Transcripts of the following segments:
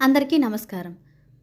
అందరికీ నమస్కారం.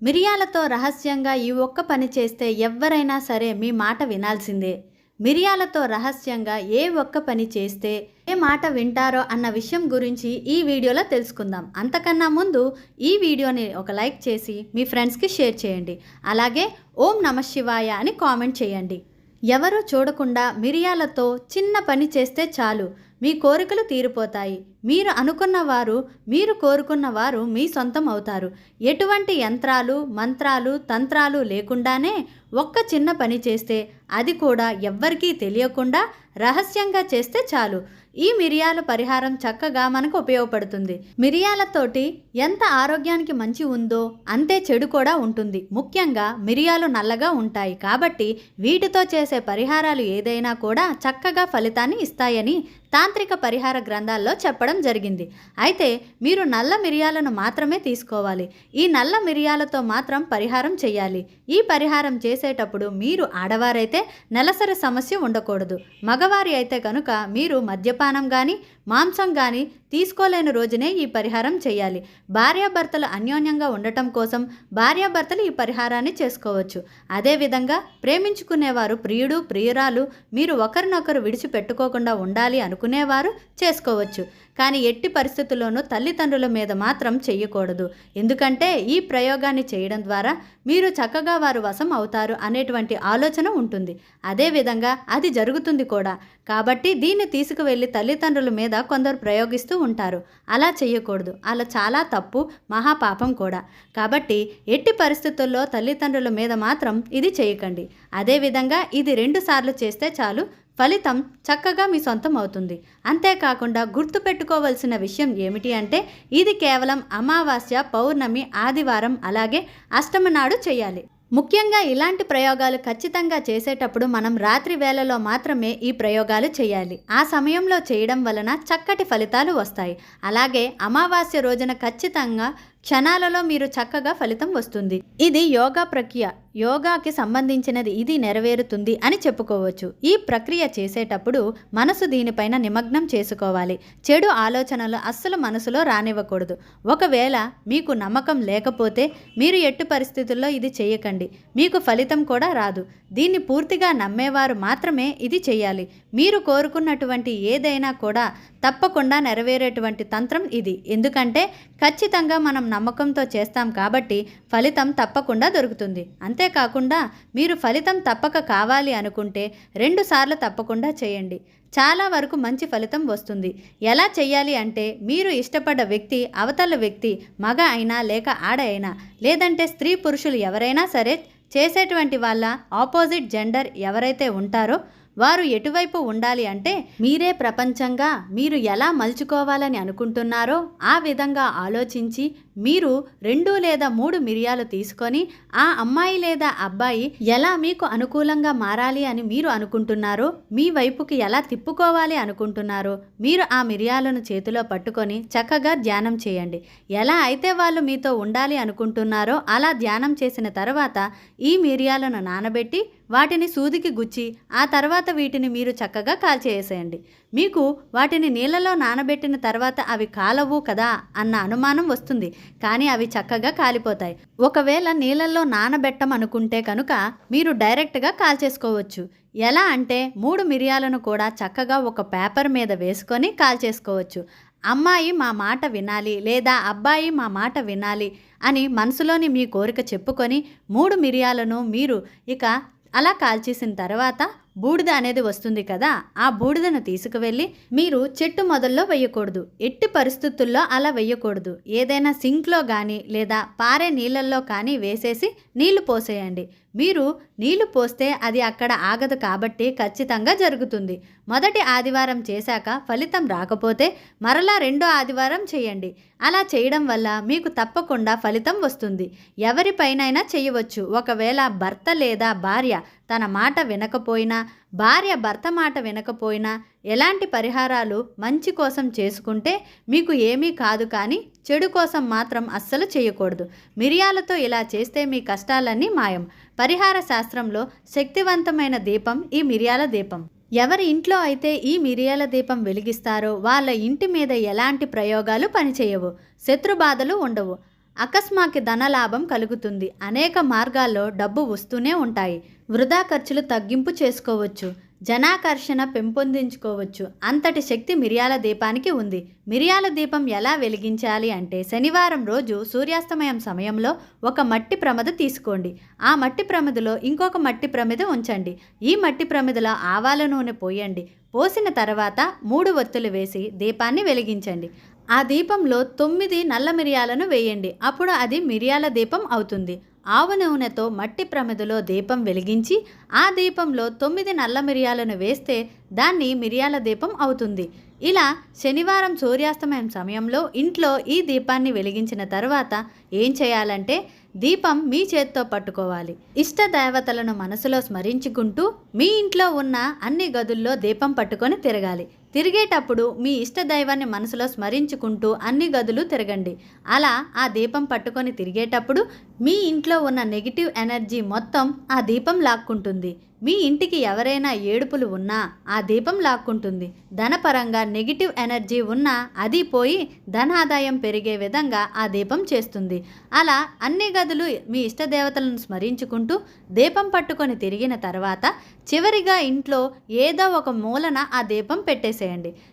మిరియాలతో రహస్యంగా ఈ ఒక్క పని చేస్తే ఎవ్వరైనా సరే మీ మాట వినాల్సిందే. మిరియాలతో రహస్యంగా ఏ ఒక్క పని చేస్తే ఏ మాట వింటారో అన్న విషయం గురించి ఈ వీడియోలో తెలుసుకుందాం. అంతకన్నా ముందు ఈ వీడియోని ఒక లైక్ చేసి మీ ఫ్రెండ్స్కి షేర్ చేయండి. అలాగే ఓం నమ శివాయ అని కామెంట్ చేయండి. ఎవరూ చూడకుండా మిరియాలతో చిన్న పని చేస్తే చాలు. మీ కోరికలు తీరిపోతాయి. మీరు అనుకున్న వారు మీరు కోరుకున్న వారు మీ సొంతం అవుతారు. ఎటువంటి యంత్రాలు మంత్రాలు తంత్రాలు లేకుండానే ఒక్క చిన్న పని చేస్తే అది కూడా ఎవ్వరికీ తెలియకుండా రహస్యంగా చేస్తే చాలు. ఈ మిరియాల పరిహారం చక్కగా మనకు ఉపయోగపడుతుంది. మిరియాలతోటి ఎంత ఆరోగ్యానికి మంచి ఉందో అంతే చెడు కూడా ఉంటుంది. ముఖ్యంగా మిరియాలు నల్లగా ఉంటాయి కాబట్టి వీటితో చేసే పరిహారాలు ఏదైనా కూడా చక్కగా ఫలితాన్ని ఇస్తాయని తాంత్రిక పరిహార గ్రంథాల్లో చెప్పడం జరిగింది. అయితే మీరు నల్ల మిరియాలను మాత్రమే తీసుకోవాలి. ఈ నల్ల మిరియాలతో మాత్రం పరిహారం చేయాలి. ఈ పరిహారం చేసేటప్పుడు మీరు ఆడవారైతే నెలసరి సమస్య ఉండకూడదు. మగవారి అయితే కనుక మీరు మద్యపానం కానీ మాంసం కానీ తీసుకోలేని రోజునే ఈ పరిహారం చేయాలి. భార్యాభర్తలు అన్యోన్యంగా ఉండటం కోసం భార్యాభర్తలు ఈ పరిహారాన్ని చేసుకోవచ్చు. అదేవిధంగా ప్రేమించుకునేవారు ప్రియుడు ప్రియురాలు మీరు ఒకరినొకరు విడిచిపెట్టుకోకుండా ఉండాలి అనుకునేవారు చేసుకోవచ్చు. కానీ ఎట్టి పరిస్థితుల్లోనూ తల్లిదండ్రుల మీద మాత్రం చేయకూడదు ఎందుకంటే ఈ ప్రయోగాన్ని చేయడం ద్వారా మీరు చక్కగా వారు వశం అవుతారు అనేటువంటి ఆలోచన ఉంటుంది. అదేవిధంగా అది జరుగుతుంది కూడా. కాబట్టి దీన్ని తీసుకువెళ్ళి తల్లిదండ్రుల మీద కొందరు ప్రయోగిస్తూ ఉంటారు. అలా చేయకూడదు అలా చాలా తప్పు మహాపాపం కూడా. కాబట్టి ఎట్టి పరిస్థితుల్లో తల్లిదండ్రుల మీద మాత్రం ఇది చేయకండి అదేవిధంగా ఇది రెండు సార్లు చేస్తే చాలు ఫలితం చక్కగా మీ సొంతం అవుతుంది. అంతేకాకుండా గుర్తుపెట్టుకోవలసిన విషయం ఏమిటి అంటే ఇది కేవలం అమావాస్య పౌర్ణమి ఆదివారం అలాగే అష్టమి నాడు చేయాలి. ముఖ్యంగా ఇలాంటి ప్రయోగాలు ఖచ్చితంగా చేసేటప్పుడు మనం రాత్రి వేళలో మాత్రమే ఈ ప్రయోగాలు చేయాలి. ఆ సమయంలో చేయడం వలన చక్కటి ఫలితాలు వస్తాయి. అలాగే అమావాస్య రోజున ఖచ్చితంగా క్షణాలలో మీరు చక్కగా ఫలితం వస్తుంది. ఇది యోగా ప్రక్రియ. యోగాకి సంబంధించినది ఇది నెరవేరుతుంది అని చెప్పుకోవచ్చు. ఈ ప్రక్రియ చేసేటప్పుడు మనసు దీనిపైన నిమగ్నం చేసుకోవాలి. చెడు ఆలోచనలు అస్సలు మనసులో రానివ్వకూడదు. ఒకవేళ మీకు నమ్మకం లేకపోతే మీరు ఎట్టు పరిస్థితుల్లో ఇది చేయకండి. మీకు ఫలితం కూడా రాదు. దీన్ని పూర్తిగా నమ్మేవారు మాత్రమే ఇది చేయాలి. మీరు కోరుకున్నటువంటి ఏదైనా కూడా తప్పకుండా నెరవేరేటువంటి తంత్రం ఇది. ఎందుకంటే ఖచ్చితంగా మనం నమ్మకంతో చేస్తాం కాబట్టి ఫలితం తప్పకుండా దొరుకుతుంది. అంతే అంతేకాకుండా మీరు ఫలితం తప్పక కావాలి అనుకుంటే రెండుసార్లు తప్పకుండా చేయండి. చాలా వరకు మంచి ఫలితం వస్తుంది. ఎలా చేయాలి అంటే మీరు ఇష్టపడ్డ వ్యక్తి అవతల వ్యక్తి మగ అయినా లేక ఆడ అయినా లేదంటే స్త్రీ పురుషులు ఎవరైనా సరే చేసేటువంటి వాళ్ళ ఆపోజిట్ జెండర్ ఎవరైతే ఉంటారో వారు ఎటువైపు ఉండాలి అంటే మీరే ప్రపంచంగా మీరు ఎలా మలుచుకోవాలని అనుకుంటున్నారో ఆ విధంగా ఆలోచించి మీరు రెండు లేదా మూడు మిరియాలు తీసుకొని ఆ అమ్మాయి లేదా అబ్బాయి ఎలా మీకు అనుకూలంగా మారాలి అని మీరు అనుకుంటున్నారో మీ వైపుకి ఎలా తిప్పుకోవాలి అనుకుంటున్నారో మీరు ఆ మిరియాలను చేతిలో పట్టుకొని చక్కగా ధ్యానం చేయండి. ఎలా అయితే వాళ్ళు మీతో ఉండాలి అనుకుంటున్నారో అలా ధ్యానం చేసిన తర్వాత ఈ మిరియాలను నానబెట్టి వాటిని సూదికి గుచ్చి ఆ తర్వాత వీటిని మీరు చక్కగా కాల్చేసేయండి మీకు వాటిని నీళ్ళలో నానబెట్టిన తర్వాత అవి కాలవు కదా అన్న అనుమానం వస్తుంది. కానీ అవి చక్కగా కాలిపోతాయి. ఒకవేళ నీళ్ళల్లో నానబెట్టమనుకుంటే కనుక మీరు డైరెక్ట్గా కాల్చేసుకోవచ్చు. ఎలా అంటే మూడు మిరియాలను కూడా చక్కగా ఒక పేపర్ మీద వేసుకొని కాల్చేసుకోవచ్చు. అమ్మాయి మా మాట వినాలి లేదా అబ్బాయి మా మాట వినాలి అని మనసులోని మీ కోరిక చెప్పుకొని మూడు మిరియాలను మీరు ఇక అలా కాల్చేసిన తర్వాత బూడిద అనేది వస్తుంది కదా ఆ బూడిదను తీసుకువెళ్ళి మీరు చెట్టు మొదల్లో వేయకూడదు ఎట్టి పరిస్థితుల్లో అలా వేయకూడదు. ఏదైనా సింక్లో కానీ లేదా పారే నీళ్ళల్లో కానీ వేసేసి నీళ్ళు పోసేయండి. మీరు నీళ్ళు పోస్తే అది అక్కడ ఆగదు కాబట్టి ఖచ్చితంగా జరుగుతుంది. మొదటి ఆదివారం చేశాక ఫలితం రాకపోతే మరలా రెండో ఆదివారం చేయండి. అలా చేయడం వల్ల మీకు తప్పకుండా ఫలితం వస్తుంది. ఎవరిపైనైనా చేయవచ్చు. ఒకవేళ భర్త లేదా భార్య తన మాట వినకపోయినా భార్య భర్త మాట వినకపోయినా ఎలాంటి పరిహారాలు మంచి కోసం చేసుకుంటే మీకు ఏమీ కాదు కానీ చెడు కోసం మాత్రం అస్సలు చేయకూడదు. మిరియాలతో ఇలా చేస్తే మీ కష్టాలన్నీ మాయం. పరిహార శాస్త్రంలో శక్తివంతమైన దీపం ఈ మిరియాల దీపం. ఎవరి ఇంట్లో అయితే ఈ మిరియాల దీపం వెలిగిస్తారో వాళ్ళ ఇంటి మీద ఎలాంటి ప్రయోగాలు పనిచేయవు. శత్రు బాధలు ఉండవు. అకస్మాకి ధనలాభం కలుగుతుంది. అనేక మార్గాల్లో డబ్బు వస్తూనే ఉంటాయి. వృధా ఖర్చులు తగ్గింపు చేసుకోవచ్చు జనాకర్షణ పెంపొందించుకోవచ్చు. అంతటి శక్తి మిరియాల దీపానికి ఉంది. మిరియాల దీపం ఎలా వెలిగించాలి అంటే శనివారం రోజు సూర్యాస్తమయం సమయంలో ఒక మట్టి ప్రమిద తీసుకోండి. ఆ మట్టి ప్రమిదలో ఇంకొక మట్టి ప్రమిద ఉంచండి. ఈ మట్టి ప్రమిదలో ఆవాల నూనె పోయండి. పోసిన తర్వాత మూడు ఒత్తులు వేసి దీపాన్ని వెలిగించండి. ఆ దీపంలో తొమ్మిది నల్ల మిరియాలను వేయండి. అప్పుడు అది మిరియాల దీపం అవుతుంది. ఆవు నూనెతో మట్టి ప్రమిదలో దీపం వెలిగించి ఆ దీపంలో తొమ్మిది నల్ల మిరియాలను వేస్తే దాన్ని మిరియాల దీపం అవుతుంది. ఇలా శనివారం సూర్యాస్తమయం సమయంలో ఇంట్లో ఈ దీపాన్ని వెలిగించిన తర్వాత ఏం చేయాలంటే దీపం మీ చేత్తో పట్టుకోవాలి. ఇష్ట దేవతలను మనసులో స్మరించుకుంటూ మీ ఇంట్లో ఉన్న అన్ని గదుల్లో దీపం పట్టుకొని తిరగాలి. తిరిగేటప్పుడు మీ ఇష్ట దైవాన్ని మనసులో స్మరించుకుంటూ అన్ని గదులు తిరగండి. అలా ఆ దీపం పట్టుకొని తిరిగేటప్పుడు మీ ఇంట్లో ఉన్న నెగిటివ్ ఎనర్జీ మొత్తం ఆ దీపం లాక్కుంటుంది. మీ ఇంటికి ఎవరైనా ఏడుపులు ఉన్నా ఆ దీపం లాక్కుంటుంది. ధనపరంగా నెగిటివ్ ఎనర్జీ ఉన్నా అది పోయి ధనాదాయం పెరిగే విధంగా ఆ దీపం చేస్తుంది. అలా అన్ని గదులు మీ ఇష్టదేవతలను స్మరించుకుంటూ దీపం పట్టుకొని తిరిగిన తర్వాత చివరిగా ఇంట్లో ఏదో ఒక మూలన ఆ దీపం పెట్టేసేయండి.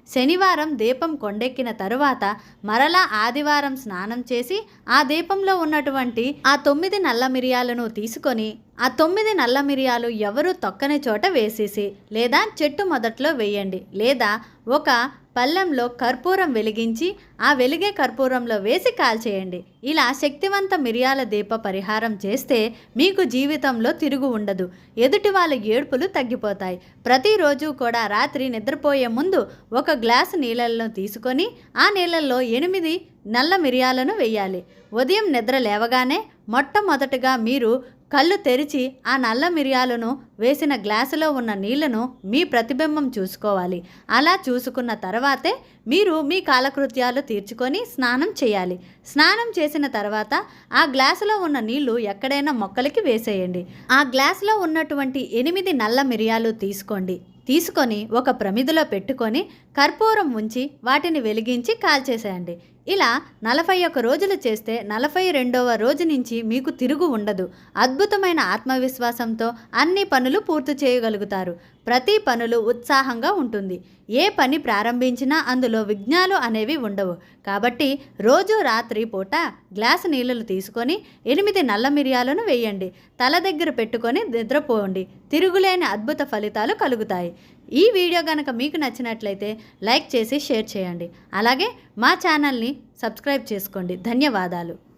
శనివారం దీపం కొండెక్కిన తరువాత మరలా ఆదివారం స్నానం చేసి ఆ దీపంలో ఉన్నటువంటి ఆ తొమ్మిది నల్ల మిరియాలను తీసుకొని ఆ తొమ్మిది నల్ల మిరియాలు ఎవరు తొక్కని చోట వేసేసి లేదా చెట్టు మొదట్లో వేయండి. లేదా ఒక పళ్ళెంలో కర్పూరం వెలిగించి ఆ వెలిగే కర్పూరంలో వేసి కాల్చేయండి. ఇలా శక్తివంత మిరియాల దీప పరిహారం చేస్తే మీకు జీవితంలో తిరుగు ఉండదు. ఎదుటి వాళ్ళ ఏడుపులు తగ్గిపోతాయి. ప్రతిరోజు కూడా రాత్రి నిద్రపోయే ముందు ఒక గ్లాసు నీళ్ళల్లో తీసుకొని ఆ నీళ్ళల్లో ఎనిమిది నల్ల మిరియాలను వేయాలి. ఉదయం నిద్ర లేవగానే మొట్టమొదటగా మీరు కళ్ళు తెరిచి ఆ నల్ల మిరియాలను వేసిన గ్లాసులో ఉన్న నీళ్ళను మీ ప్రతిబింబం చూసుకోవాలి. అలా చూసుకున్న తర్వాతే మీరు మీ కాలకృత్యాలు తీర్చుకొని స్నానం చేయాలి. స్నానం చేసిన తర్వాత ఆ గ్లాసులో ఉన్న నీళ్ళు ఎక్కడైనా మొక్కలకి వేసేయండి. ఆ గ్లాసులో ఉన్నటువంటి ఎనిమిది నల్ల మిరియాలు తీసుకోండి. తీసుకొని ఒక ప్రమిదిలో పెట్టుకొని కర్పూరం ఉంచి వాటిని వెలిగించి కాల్చేసేయండి. ఇలా నలభై ఒక్క రోజులు చేస్తే నలభై రెండవ రోజు నుంచి మీకు తిరుగు ఉండదు. అద్భుతమైన ఆత్మవిశ్వాసంతో అన్ని పనులు పూర్తి చేయగలుగుతారు. ప్రతి పనులు ఉత్సాహంగా ఉంటుంది. ఏ పని ప్రారంభించినా అందులో విఘ్నాలు అనేవి ఉండవు. కాబట్టి రోజు రాత్రి పూట గ్లాసు నీళ్ళలు తీసుకొని ఎనిమిది నల్ల మిరియాలను వేయండి. తల దగ్గర పెట్టుకొని నిద్రపోండి. తిరుగులేని అద్భుత ఫలితాలు కలుగుతాయి. ఈ వీడియో కనుక మీకు నచ్చినట్లయితే లైక్ చేసి షేర్ చేయండి. అలాగే మా ఛానల్ని సబ్స్క్రైబ్ చేసుకోండి. ధన్యవాదాలు.